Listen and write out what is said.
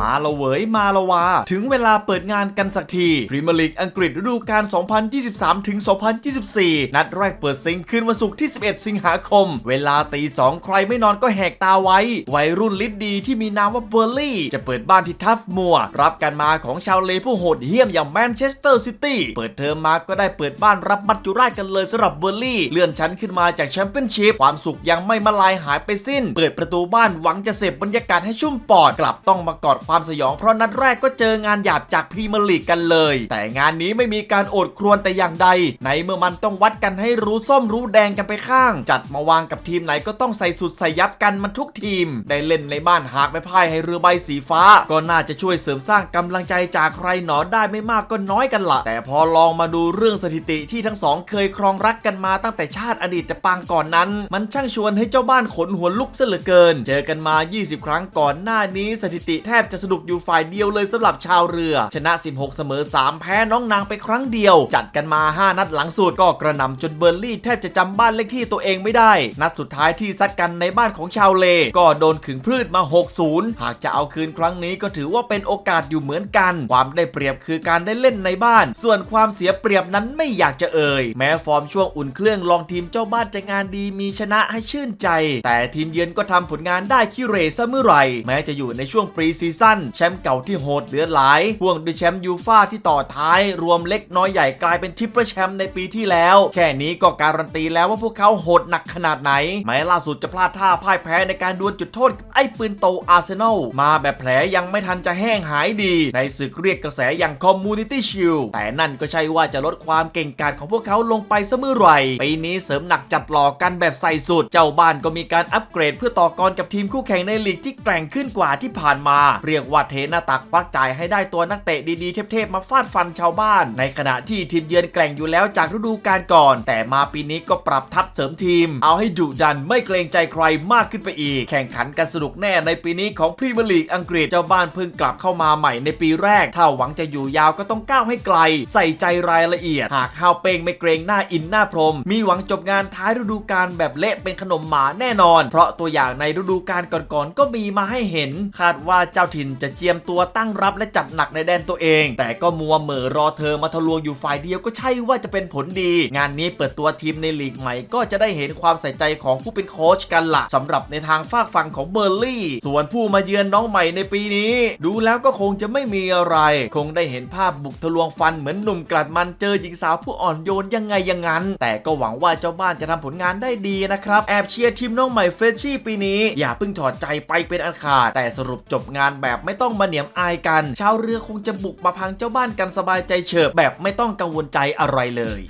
มาละเวยมาละวา ถึงเวลาเปิดงานกันสักทีพรีเมียร์ลีกอังกฤษฤดูกาล 2023 ถึง 2024 นัดแรกเปิดซิงคืนวันศุกร์ที่ 11 สิงหาคม เวลาตีสองใครไม่นอนก็แหกตาไว้ วัยรุ่นลิดดีที่มีนามว่าเบอร์ลี่ จะเปิดบ้านที่ทัฟมัว รับการมาของชาวเลผู้โหดเหี้ยมอย่างแมนเชสเตอร์ซิตี้เปิดเทอมมาก็ได้เปิดบ้านรับมัจจุราชกันเลยสำหรับเบอร์ลี่ เลื่อนชั้นขึ้นมาจากแชมเปี้ยนชิพความสุขยังไม่มาลายหายไปสิ้น เปิดประตูบ้านหวังจะเสพบรรยากาศให้ชุ่มปอดกลับต้องมากอดความสยองเพราะนัดแรกก็เจองานหยาบจากพรีเมียร์ลีกกันเลย แต่งานนี้ไม่มีการโอดครวญแต่อย่างใด ในเมื่อมันต้องวัดกันให้รู้ส้มรู้แดงกันไปข้าง จัดมาวางกับทีมไหนก็ต้องใส่สุดใส่ยับกันมันทุกทีม ได้เล่นในบ้านหากไม่พ่ายให้เรือใบสีฟ้า ก็น่าจะช่วยเสริมสร้างกำลังใจจากใครหนอได้ไม่มากก็น้อยกันละแต่พอลองมาดูเรื่องสถิติที่ทั้งสองเคยครองรักกันมาตั้งแต่ชาติอดีตแต่ปางก่อนนั้น มันช่างชวนให้เจ้าบ้านขนหัวลุกเสลือเกิน เจอกันมา 20 ครั้งก่อนหน้านี้สถิติแทบจะสนุกอยู่ฝ่ายเดียวเลยสำหรับชาวเรือ ชนะ 16 เสมอ 3 แพ้น้องนางไปครั้งเดียว จัดกันมา 5 นัดหลังสุดก็กระน่ำจนเบอร์ลี่แทบจะจำบ้านเลขที่ตัวเองไม่ได้ นัดสุดท้ายที่ซัดกันในบ้านของชาวเล ก็โดนขึงพืชมา 6-0 หากจะเอาคืนครั้งนี้ก็ถือว่าเป็นโอกาสอยู่เหมือนกัน ความได้เปรียบคือการได้เล่นในบ้าน ส่วนความเสียเปรียบนั้นไม่อยากจะเอ่ย แม้ฟอร์มช่วงอุ่นเครื่องลองทีมเจ้าบ้านจะงานดีมีชนะให้ชื่นใจ แต่ทีมเยือนก็ทำผลงานได้ขี้เรซะเมื่อไหร่ แม้จะอยู่ในช่วงปรีซีซั่นแชมป์เก่าที่โหดเหลือหลายพ่วงด้วยแชมป์ยูฟ่าที่ต่อท้าย รวมเล็กน้อยใหญ่กลายเป็นทิปเปิลแชมป์ในปีที่แล้ว แค่นี้ก็การันตีแล้วว่าพวกเขาโหดหนักขนาดไหนแม้ล่าสุดจะพลาดท่าพ่ายแพ้ในการดวลจุดโทษกับไอ้ปืนโตอาร์เซนอลมาแบบแผลยังไม่ทันจะแห้งหายดี ในศึกเรียกกระแสอย่างคอมมูนิตี้ชิลแต่นั่นก็ใช่ว่าจะลดความเก่งกาจของพวกเขาลงไปเสมอไหร่ปีนี้เสริมหนักจัดหลอกกันแบบใส่สุด เจ้าบ้านก็มีการอัปเกรดเพื่อต่อกรกับทีมคู่แข่งในลีกที่แกร่งขึ้นกว่าที่ผ่านมาเรียกว่าเทหน้าตักปักจ่ายให้ได้ตัวนักเตะดีๆเทพๆมาฟาดฟันชาวบ้าน ในขณะที่ทีมเยือนแกร่งอยู่แล้วจากฤดูกาลก่อน แต่มาปีนี้ก็ปรับทัพเสริมทีม เอาให้ดุดันไม่เกรงใจใครมากขึ้นไปอีก แข่งขันกันสนุกแน่ในปีนี้ของพรีเมียร์ลีกอังกฤษเจ้าบ้านเพิ่งกลับเข้ามาใหม่ในปีแรก ถ้าหวังจะอยู่ยาวก็ต้องก้าวให้ไกล ใส่ใจรายละเอียด หากข้าวเป้งไม่เกรงหน้าอินหน้าพรหมมีหวังจบงานท้ายฤดูกาลแบบเละเป็นขนมหมาแน่นอน เพราะตัวอย่างในฤดูกาลก่อนๆก็มีมาให้เห็น คาดว่าเจ้าถิ่นจะเจียมตัวตั้งรับและจัดหนักในแดนตัวเอง แต่ก็มัวเหม่อรอเธอมาทะลวงอยู่ฝ่ายเดียวก็ใช่ว่าจะเป็นผลดี งานนี้เปิดตัวทีมในลีกใหม่ ก็จะได้เห็นความใส่ใจของผู้เป็นโค้ชกันละสำหรับในทางฝากฝั่งของเบอร์ลี่ ส่วนผู้มาเยือนน้องใหม่ในปีนี้ ดูแล้วก็คงจะไม่มีอะไร คงได้เห็นภาพบุกทะลวงฟันเหมือนหนุ่มกลัดมันเจอหญิงสาวผู้อ่อนโยนยังไงย่างนั้น แต่ก็หวังว่าเจ้าบ้านจะทำผลงานได้ดีนะครับแอบเชียร์ทีมน้องใหม่เฟรชชี่ปีนี้ อย่าเพิ่งถอดใจไปเป็นอันขาดแต่สรุปจบงานแบบแบบไม่ต้องมาเหนียมอายกัน ชาวเรือคงจะบุกมาพังเจ้าบ้านกันสบายใจเฉิบแบบไม่ต้องกังวลใจอะไรเลย